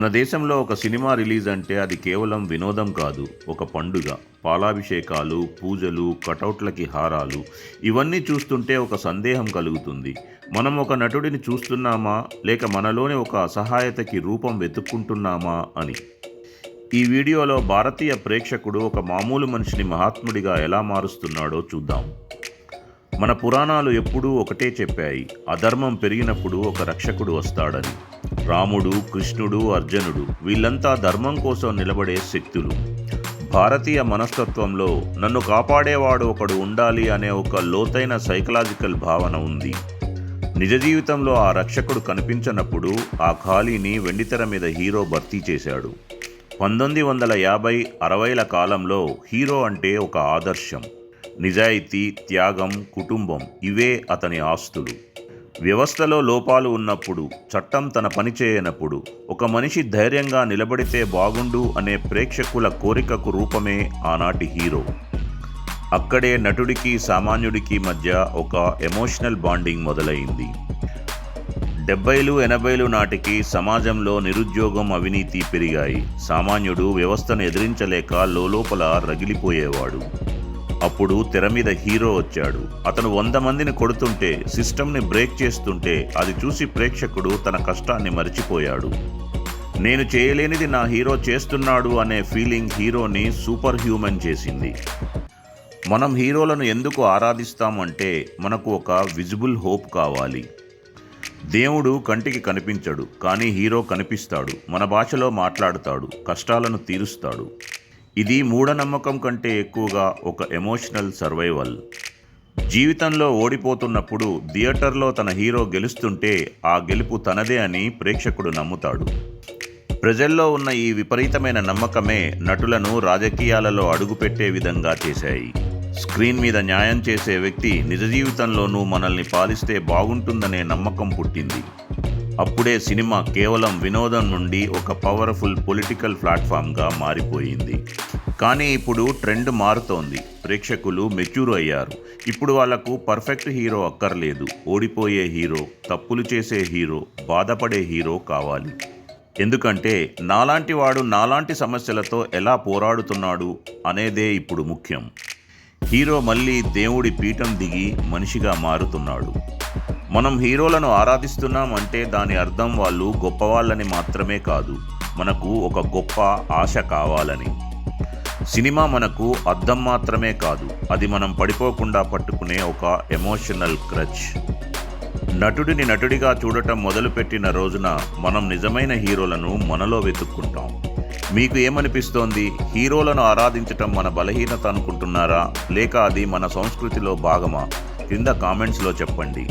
మన దేశంలో ఒక సినిమా రిలీజ్ అంటే అది కేవలం వినోదం కాదు ఒక పండుగ. పాలాభిషేకాలు పూజలు కటౌట్లకి హారాలు ఇవన్నీ చూస్తుంటే ఒక సందేహం కలుగుతుంది. మనం ఒక నటుడిని చూస్తున్నామా లేక మనలోని ఒక అసహాయతకి రూపం వెతుక్కుంటున్నామా అని. ఈ వీడియోలో భారతీయ ప్రేక్షకుడు ఒక మామూలు మనిషిని మహాత్ముడిగా ఎలా మారుస్తున్నాడో చూద్దాం. మన పురాణాలు ఎప్పుడూ ఒకటే చెప్పాయి అధర్మం పెరిగినప్పుడు ఒక రక్షకుడు వస్తాడని. రాముడు కృష్ణుడు అర్జునుడు వీళ్ళంతా ధర్మం కోసం నిలబడే శక్తులు. భారతీయ మనస్తత్వంలో నన్ను కాపాడేవాడు ఒకడు ఉండాలి అనే ఒక లోతైన సైకలాజికల్ భావన ఉంది. నిజ జీవితంలో ఆ రక్షకుడు కనిపించనప్పుడు ఆ ఖాళీని వెండితెర మీద హీరో భర్తీ చేశాడు. పంతొమ్మిది వందల యాభై అరవైల కాలంలో హీరో అంటే ఒక ఆదర్శం. నిజాయితీ త్యాగం కుటుంబం ఇవే అతని ఆస్తులు. వ్యవస్థలో లోపాలు ఉన్నప్పుడు చట్టం తన పని చేయనప్పుడు ఒక మనిషి ధైర్యంగా నిలబడితే బాగుండు అనే ప్రేక్షకుల కోరికకు రూపమే ఆనాటి హీరో. అక్కడే నటుడికి సామాన్యుడికి మధ్య ఒక ఎమోషనల్ బాండింగ్ మొదలైంది. డెబ్బైలు ఎనభైలు నాటికి సమాజంలో నిరుద్యోగం అవినీతి పెరిగాయి. సామాన్యుడు వ్యవస్థను ఎదిరించలేక లోపల రగిలిపోయేవాడు. అప్పుడు తెర మీద హీరో వచ్చాడు. అతను వంద మందిని కొడుతుంటే సిస్టమ్ని బ్రేక్ చేస్తుంటే అది చూసి ప్రేక్షకుడు తన కష్టాన్ని మరిచిపోయాడు. నేను చేయలేనిది నా హీరో చేస్తున్నాడు అనే ఫీలింగ్ హీరోని సూపర్ హ్యూమన్ చేసింది. మనం హీరోలను ఎందుకు ఆరాధిస్తామంటే మనకు ఒక విజిబుల్ హోప్ కావాలి. దేవుడు కంటికి కనిపించడు కానీ హీరో కనిపిస్తాడు మన భాషలో మాట్లాడుతాడు కష్టాలను తీరుస్తాడు. ఇది మూఢనమ్మకం కంటే ఎక్కువగా ఒక ఎమోషనల్ సర్వైవల్. జీవితంలో ఓడిపోతున్నప్పుడు థియేటర్లో తన హీరో గెలుస్తుంటే ఆ గెలుపు తనదే అని ప్రేక్షకుడు నమ్ముతాడు. ప్రజల్లో ఉన్న ఈ విపరీతమైన నమ్మకమే నటులను రాజకీయాలలో అడుగుపెట్టే విధంగా చేశాయి. స్క్రీన్ మీద న్యాయం చేసే వ్యక్తి నిజ జీవితంలోనూ మనల్ని పాలిస్తే బాగుంటుందనే నమ్మకం పుట్టింది. అప్పుడే సినిమా కేవలం వినోదం నుండి ఒక పవర్ఫుల్ పొలిటికల్ ప్లాట్ఫామ్గా మారిపోయింది. కానీ ఇప్పుడు ట్రెండ్ మారుతోంది. ప్రేక్షకులు మెచ్యూర్ అయ్యారు. ఇప్పుడు వాళ్ళకు పర్ఫెక్ట్ హీరో అక్కర్లేదు. ఓడిపోయే హీరో తప్పులు చేసే హీరో బాధపడే హీరో కావాలి. ఎందుకంటే నాలాంటి వాడు నాలాంటి సమస్యలతో ఎలా పోరాడుతున్నాడు అనేదే ఇప్పుడు ముఖ్యం. హీరో మళ్ళీ దేవుడి పీఠం దిగి మనిషిగా మారుతున్నాడు. మనం హీరోలను ఆరాధిస్తున్నాం అంటే దాని అర్థం వాళ్ళు గొప్పవాళ్ళని మాత్రమే కాదు మనకు ఒక గొప్ప ఆశ కావాలని. సినిమా మనకు అర్థం మాత్రమే కాదు అది మనం పడిపోకుండా పట్టుకునే ఒక ఎమోషనల్ క్రచ్. నటుడిని నటుడిగా చూడటం మొదలుపెట్టిన రోజున మనం నిజమైన హీరోలను మనలో వెతుక్కుంటాం. మీకు ఏమనిపిస్తోంది? హీరోలను ఆరాధించటం మన బలహీనత అనుకుంటున్నారా? లేక అది మన సంస్కృతిలో భాగమా? కింద కామెంట్స్లో చెప్పండి.